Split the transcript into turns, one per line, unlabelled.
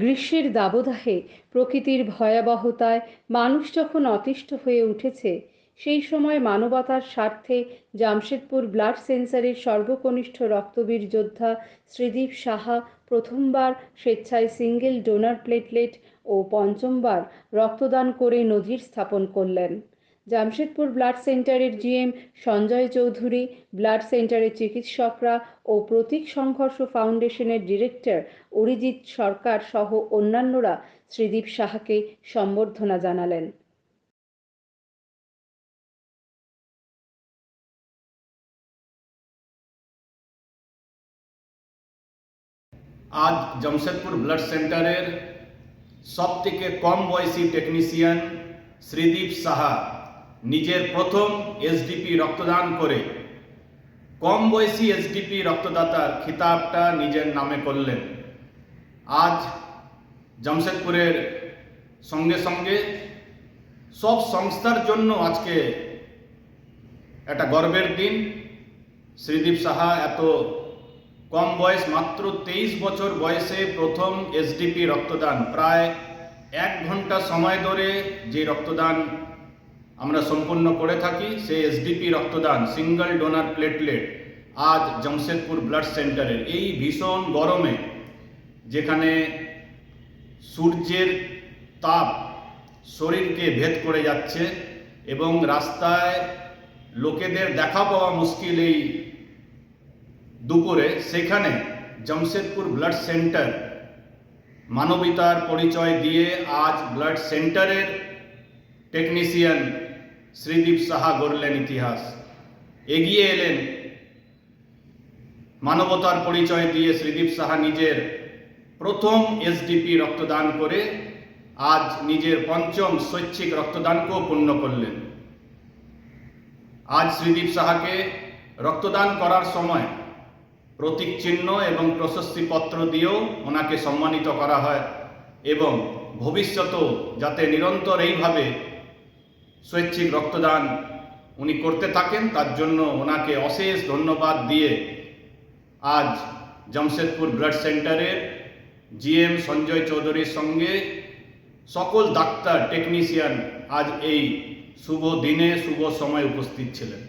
গ্রীষ্মের দাবদাহে প্রকৃতির ভয়াবহতায় মানুষ যখন অতিষ্ঠ হয়ে উঠেছে, সেই সময় মানবতার স্বার্থে জামশেদপুর ব্লাড সেন্সারের সর্বকনিষ্ঠ রক্তবীর যোদ্ধা শ্রীদীপ সাহা প্রথমবার স্বেচ্ছায় সিঙ্গেল ডোনার প্লেটলেট ও পঞ্চমবার রক্তদান করে নজির স্থাপন করলেন। জামশেদপুর ব্লাড সেন্টারের জিএম সঞ্জয় চৌধুরী, ব্লাড সেন্টারের চিকিৎসকরা ও প্রতীক সংঘর্ষ ফাউন্ডেশনের ডিরেক্টর অরিজিৎ সরকার সহ অন্যান্যরা শ্রীদীপ সাহাকে সম্বর্ধনা জানালেন।
আজ জামশেদপুর ব্লাড সেন্টারের সব থেকে কম বয়সী টেকনিশিয়ান শ্রীদীপ সাহা নিজের প্রথম এসডিপি রক্তদান করে কম বয়সী এসডিপি রক্তদাতার খিতাবটা নিজের নামে করলেন। আজ জামশেদপুরের সঙ্গে সঙ্গে সব সংস্থার জন্য আজকে একটা গর্বের দিন। শ্রীদীপ সাহা এত কম বয়স, মাত্র তেইশ বছর বয়সে প্রথম এসডিপি রক্তদান। প্রায় এক ঘণ্টা সময় ধরে যে রক্তদান আমরা সম্পূর্ণ করে থাকি সেই এসডিপি রক্তদান সিঙ্গল ডোনার প্লেটলেট আজ জামশেদপুর ব্লাড সেন্টারের এই ভীষণ গরমে, যেখানে সূর্যের তাপ শরীরকে ভেদ করে যাচ্ছে এবং রাস্তায় লোকেদের দেখা পাওয়া মুশকিল এই দুপুরে, সেখানে জামশেদপুর ব্লাড সেন্টার মানবিতার পরিচয় দিয়ে আজ ব্লাড সেন্টারের টেকনিশিয়ান শ্রীদীপ সাহা গড়লেন ইতিহাস। এগিয়ে এলেন। মানবতার পরিচয় দিয়ে শ্রীদীপ সাহা নিজের প্রথম এসডিপি রক্তদান করে আজ নিজের পঞ্চম শৈক্ষিক রক্তদানকেও পূর্ণ করলেন। আজ শ্রীদীপ সাহাকে রক্তদান করার সময় প্রতীক চিহ্ন এবং প্রশস্তিপত্র দিয়েও ওনাকে সম্মানিত করা হয় এবং ভবিষ্যতেও যাতে নিরন্তর এইভাবে শৈক্ষিক রক্তদান উনি করতে থাকেন, তার জন্য ওনাকে অশেষ ধন্যবাদ দিয়ে আজ জামশেদপুর ব্লাড সেন্টারের জিএম সঞ্জয় চৌধুরীর সঙ্গে সকল ডাক্তার, টেকনিশিয়ান আজ এই শুভ দিনে, শুভ সময় উপস্থিত ছিলেন।